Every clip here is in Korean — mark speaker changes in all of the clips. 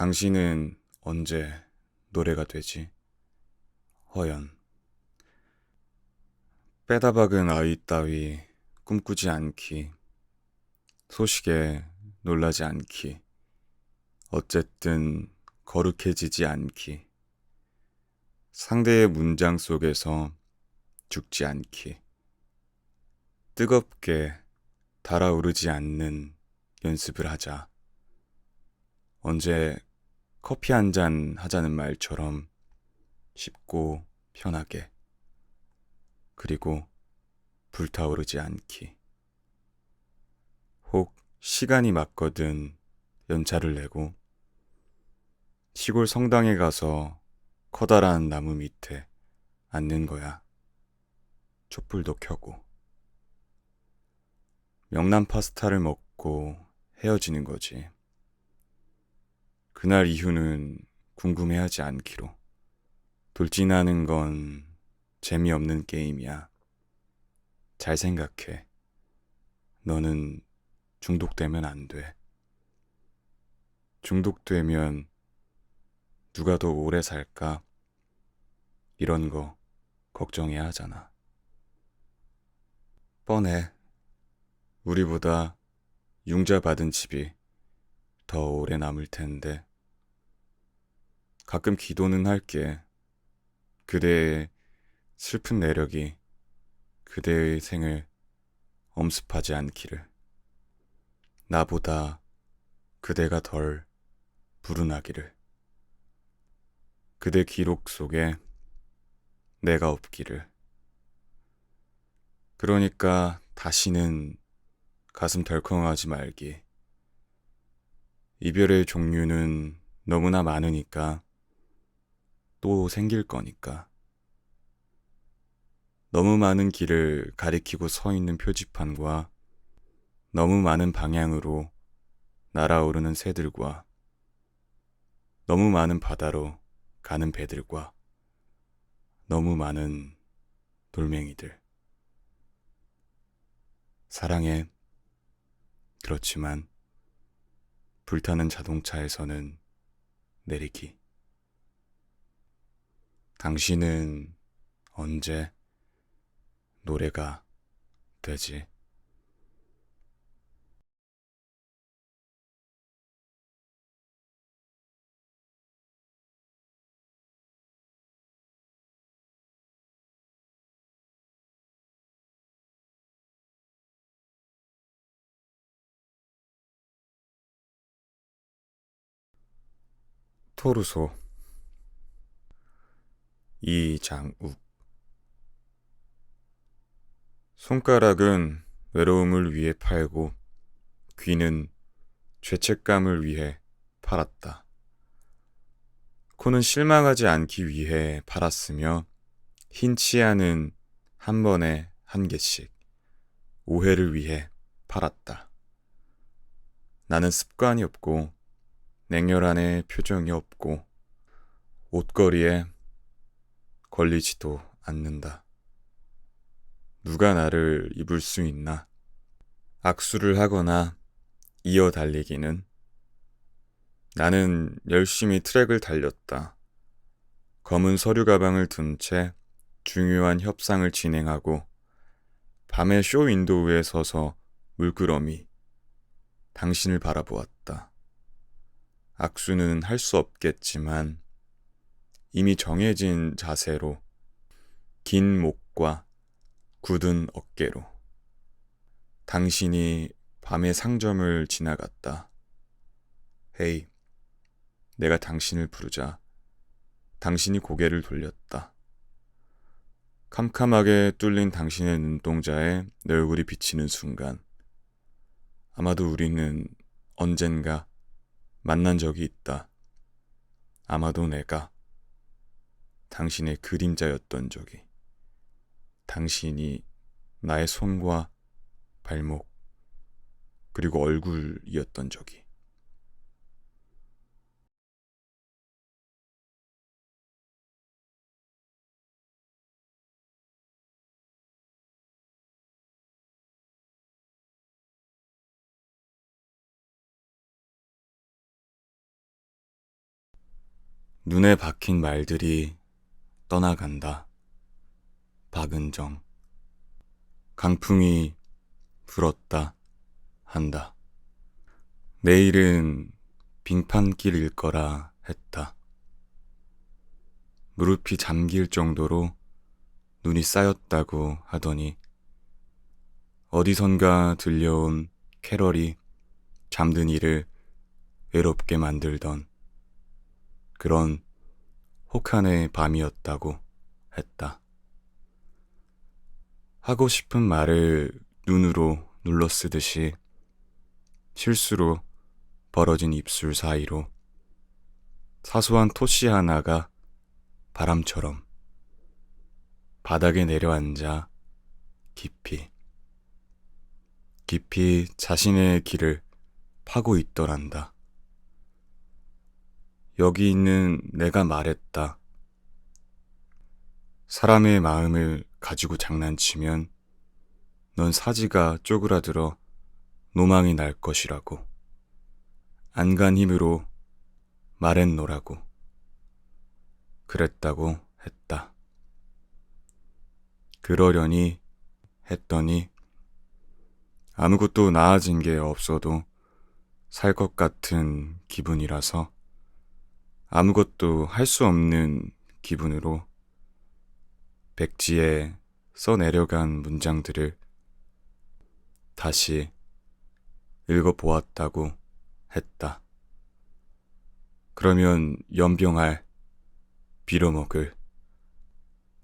Speaker 1: 당신은 언제 노래가 되지? 허연. 빼다 박은 아이 따위 꿈꾸지 않기. 소식에 놀라지 않기. 어쨌든 거룩해지지 않기. 상대의 문장 속에서 죽지 않기. 뜨겁게 달아오르지 않는 연습을 하자. 언제 커피 한 잔 하자는 말처럼 쉽고 편하게. 그리고 불타오르지 않기. 혹 시간이 맞거든 연차를 내고 시골 성당에 가서 커다란 나무 밑에 앉는 거야. 촛불도 켜고. 명란 파스타를 먹고 헤어지는 거지. 그날 이후는 궁금해하지 않기로. 돌진하는 건 재미없는 게임이야. 잘 생각해. 너는 중독되면 안 돼. 중독되면 누가 더 오래 살까? 이런 거 걱정해야 하잖아. 뻔해. 우리보다 융자 받은 집이 더 오래 남을 텐데. 가끔 기도는 할게. 그대의 슬픈 내력이 그대의 생을 엄습하지 않기를. 나보다 그대가 덜 불운하기를. 그대 기록 속에 내가 없기를. 그러니까 다시는 가슴 덜컹하지 말기. 이별의 종류는 너무나 많으니까 또 생길 거니까. 너무 많은 길을 가리키고 서 있는 표지판과 너무 많은 방향으로 날아오르는 새들과 너무 많은 바다로 가는 배들과 너무 많은 돌멩이들. 사랑해. 그렇지만 불타는 자동차에서는 내리기. 당신은 언제 노래가 되지? 토르소 이장욱 손가락은 외로움을 위해 팔고 귀는 죄책감을 위해 팔았다. 코는 실망하지 않기 위해 팔았으며 흰 치아는 한 번에 한 개씩 오해를 위해 팔았다. 나는 습관이 없고 냉혈한의 표정이 없고 옷걸이에 걸리지도 않는다. 누가 나를 입을 수 있나? 악수를 하거나 이어 달리기는 나는 열심히 트랙을 달렸다. 검은 서류 가방을 든 채 중요한 협상을 진행하고 밤의 쇼 윈도우에 서서 물끄러미 당신을 바라보았다. 악수는 할 수 없겠지만 이미 정해진 자세로 긴 목과 굳은 어깨로 당신이 밤의 상점을 지나갔다. 헤이, 내가 당신을 부르자 당신이 고개를 돌렸다. 캄캄하게 뚫린 당신의 눈동자에 내 얼굴이 비치는 순간 아마도 우리는 언젠가 만난 적이 있다. 아마도 내가 당신의 그림자였던 적이. 당신이 나의 손과 발목, 그리고 얼굴이었던 적이. 눈에 박힌 말들이 떠나간다. 박은정. 강풍이 불었다. 한다. 내일은 빙판길일 거라 했다. 무릎이 잠길 정도로 눈이 쌓였다고 하더니 어디선가 들려온 캐럴이 잠든 이를 외롭게 만들던 그런 혹한의 밤이었다고 했다. 하고 싶은 말을 눈으로 눌러 쓰듯이 실수로 벌어진 입술 사이로 사소한 토시 하나가 바람처럼 바닥에 내려앉아 깊이 깊이 자신의 길을 파고 있더란다. 여기 있는 내가 말했다. 사람의 마음을 가지고 장난치면 넌 사지가 쪼그라들어 노망이 날 것이라고. 안간 힘으로 말했노라고. 그랬다고 했다. 그러려니 했더니 아무것도 나아진 게 없어도 살 것 같은 기분이라서 아무것도 할 수 없는 기분으로 백지에 써 내려간 문장들을 다시 읽어보았다고 했다. 그러면 연병할, 빌어먹을,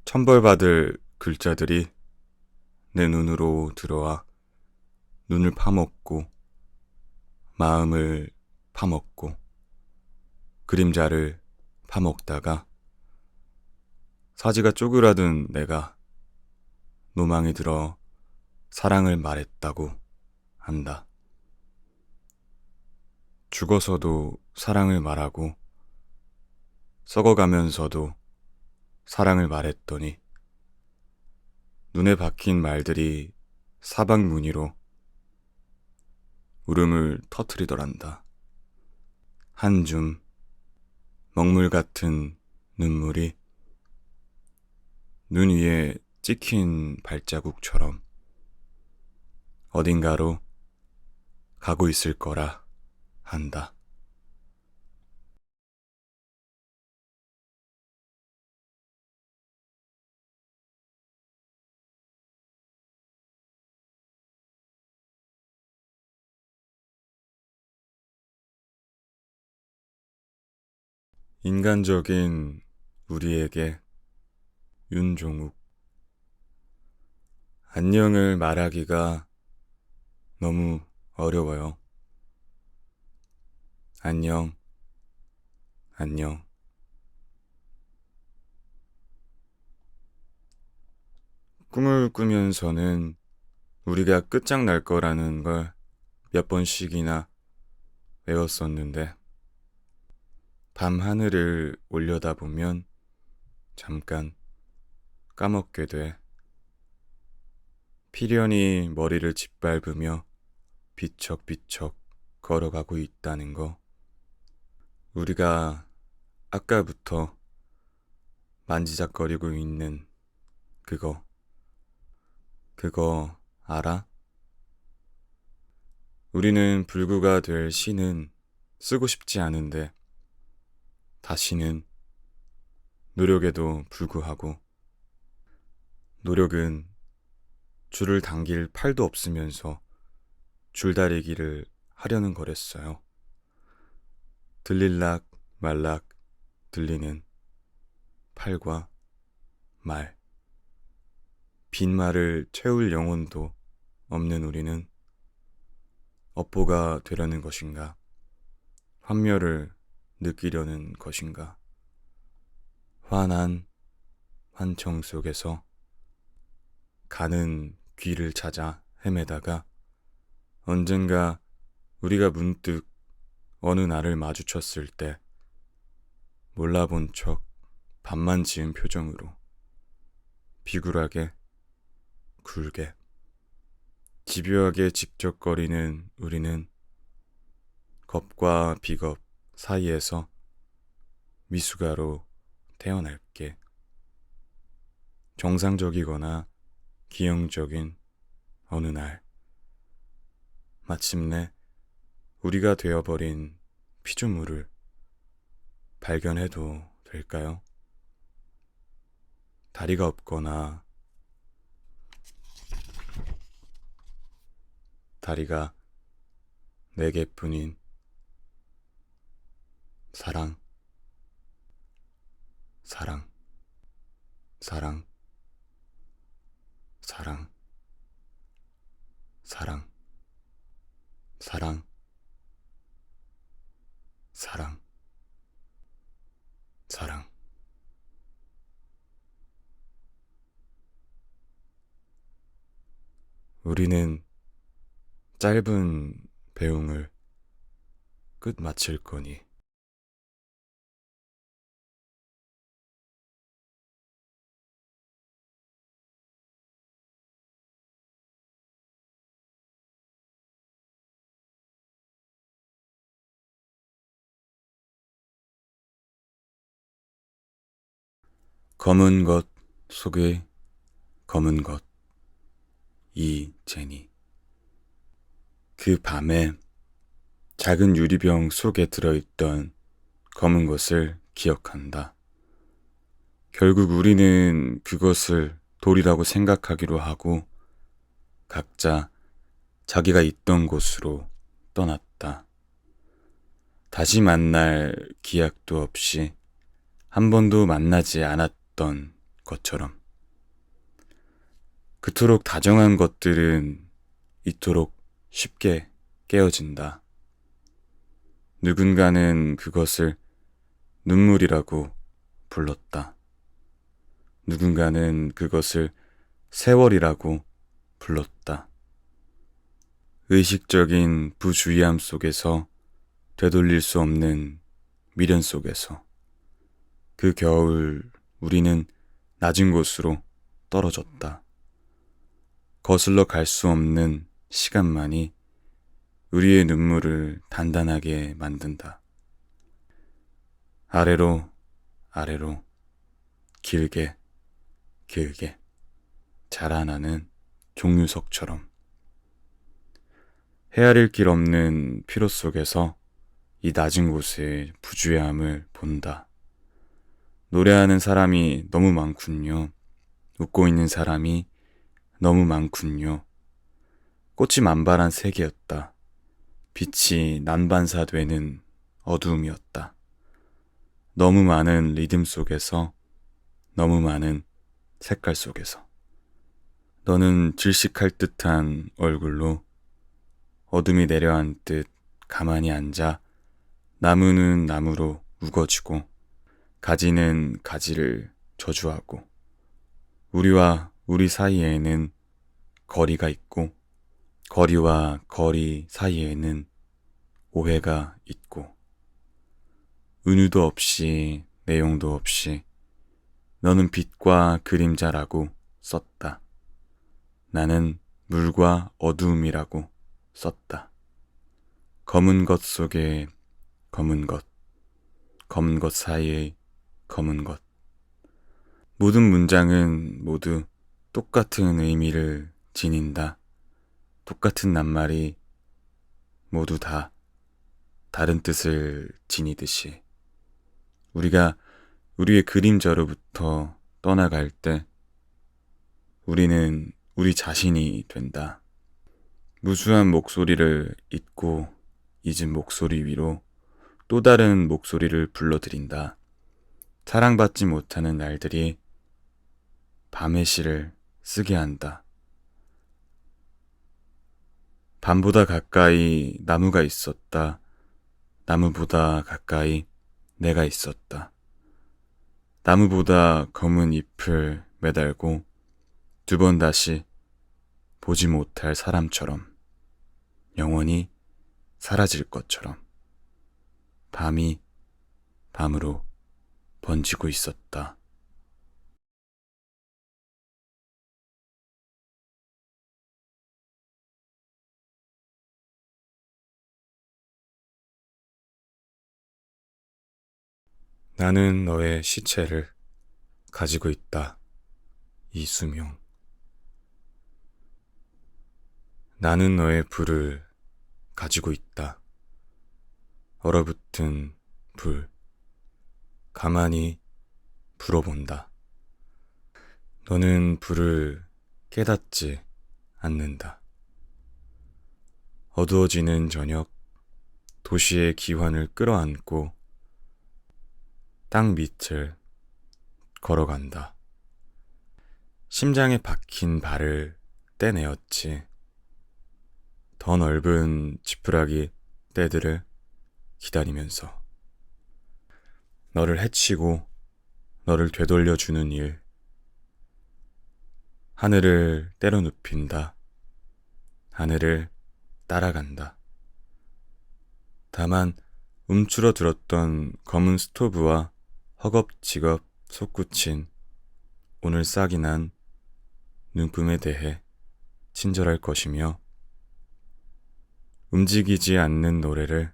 Speaker 1: 천벌받을 글자들이 내 눈으로 들어와 눈을 파먹고 마음을 파먹고 그림자를 파먹다가 사지가 쪼그라든 내가 노망이 들어 사랑을 말했다고 한다. 죽어서도 사랑을 말하고 썩어가면서도 사랑을 말했더니 눈에 박힌 말들이 사방 무늬로 울음을 터트리더란다. 한줌 먹물 같은 눈물이 눈 위에 찍힌 발자국처럼 어딘가로 가고 있을 거라 한다. 인간적인 우리에게 윤종욱 안녕을 말하기가 너무 어려워요. 안녕, 안녕. 꿈을 꾸면서는 우리가 끝장날 거라는 걸 몇 번씩이나 외웠었는데, 밤 하늘을 올려다보면 잠깐 까먹게 돼. 피련이 머리를 짓밟으며 비척비척 걸어가고 있다는 거. 우리가 아까부터 만지작거리고 있는 그거. 그거 알아? 우리는 불구가 될 시는 쓰고 싶지 않은데 다시는 노력에도 불구하고 노력은 줄을 당길 팔도 없으면서 줄다리기를 하려는 거랬어요. 들릴락 말락 들리는 팔과 말. 빈말을 채울 영혼도 없는 우리는 업보가 되려는 것인가? 환멸을 느끼려는 것인가? 환한 환청 속에서 가는 귀를 찾아 헤매다가 언젠가 우리가 문득 어느 날을 마주쳤을 때 몰라본 척 밥만 지은 표정으로 비굴하게 굴게 집요하게 직접거리는 우리는 겁과 비겁 사이에서 미숙아로 태어날게. 정상적이거나 기형적인 어느 날, 마침내 우리가 되어버린 피조물을 발견해도 될까요? 다리가 없거나 다리가 네 개뿐인 사랑, 사랑, 사랑, 사랑, 사랑, 사랑, 사랑, 사랑. 우리는 짧은 배웅을 끝 마칠 거니. 검은 것 속에 검은 것. 이 제니. 그 밤에 작은 유리병 속에 들어있던 검은 것을 기억한다. 결국 우리는 그것을 돌이라고 생각하기로 하고 각자 자기가 있던 곳으로 떠났다. 다시 만날 기약도 없이 한 번도 만나지 않았 던 것처럼. 그토록 다정한 것들은 이토록 쉽게 깨어진다. 누군가는 그것을 눈물이라고 불렀다. 누군가는 그것을 세월이라고 불렀다. 의식적인 부주의함 속에서 되돌릴 수 없는 미련 속에서 그 겨울 우리는 낮은 곳으로 떨어졌다. 거슬러 갈 수 없는 시간만이 우리의 눈물을 단단하게 만든다. 아래로, 아래로, 길게, 길게 자라나는 종류석처럼 헤아릴 길 없는 피로 속에서 이 낮은 곳의 부주의함을 본다. 노래하는 사람이 너무 많군요. 웃고 있는 사람이 너무 많군요. 꽃이 만발한 세계였다. 빛이 난반사되는 어두움이었다. 너무 많은 리듬 속에서, 너무 많은 색깔 속에서. 너는 질식할 듯한 얼굴로 어둠이 내려앉듯 가만히 앉아 나무는 나무로 우거지고 가지는 가지를 저주하고 우리와 우리 사이에는 거리가 있고 거리와 거리 사이에는 오해가 있고 은유도 없이 내용도 없이 너는 빛과 그림자라고 썼다. 나는 물과 어두움이라고 썼다. 검은 것 속에 검은 것, 검은 것 사이에 검은 것. 모든 문장은 모두 똑같은 의미를 지닌다. 똑같은 낱말이 모두 다 다른 뜻을 지니듯이 우리가 우리의 그림자로부터 떠나갈 때 우리는 우리 자신이 된다. 무수한 목소리를 잊고 잊은 목소리 위로 또 다른 목소리를 불러들인다. 사랑받지 못하는 날들이 밤의 시를 쓰게 한다. 밤보다 가까이 나무가 있었다. 나무보다 가까이 내가 있었다. 나무보다 검은 잎을 매달고 두 번 다시 보지 못할 사람처럼 영원히 사라질 것처럼 밤이 밤으로 번지고 있었다. 나는 너의 시체를 가지고 있다. 이수명. 나는 너의 불을 가지고 있다. 얼어붙은 불. 가만히 불어본다. 너는 불을 깨닫지 않는다. 어두워지는 저녁, 도시의 기환을 끌어안고 땅 밑을 걸어간다. 심장에 박힌 발을 떼내었지. 더 넓은 지푸라기 떼들을 기다리면서 너를 해치고 너를 되돌려주는 일. 하늘을 때려 눕힌다. 하늘을 따라간다. 다만 움츠러들었던 검은 스토브와 허겁지겁 솟구친 오늘 싹이 난 눈금에 대해 친절할 것이며 움직이지 않는 노래를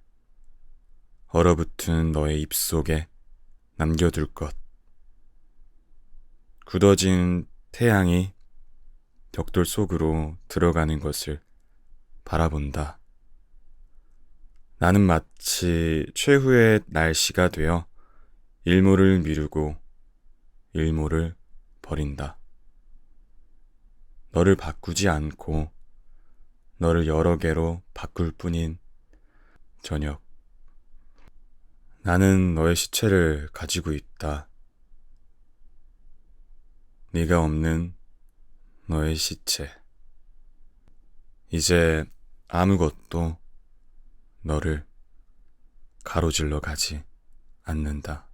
Speaker 1: 얼어붙은 너의 입속에 남겨둘 것. 굳어진 태양이 벽돌 속으로 들어가는 것을 바라본다. 나는 마치 최후의 날씨가 되어 일모를 미루고 일모를 버린다. 너를 바꾸지 않고 너를 여러 개로 바꿀 뿐인 저녁. 나는 너의 시체를 가지고 있다. 네가 없는 너의 시체. 이제 아무것도 너를 가로질러 가지 않는다.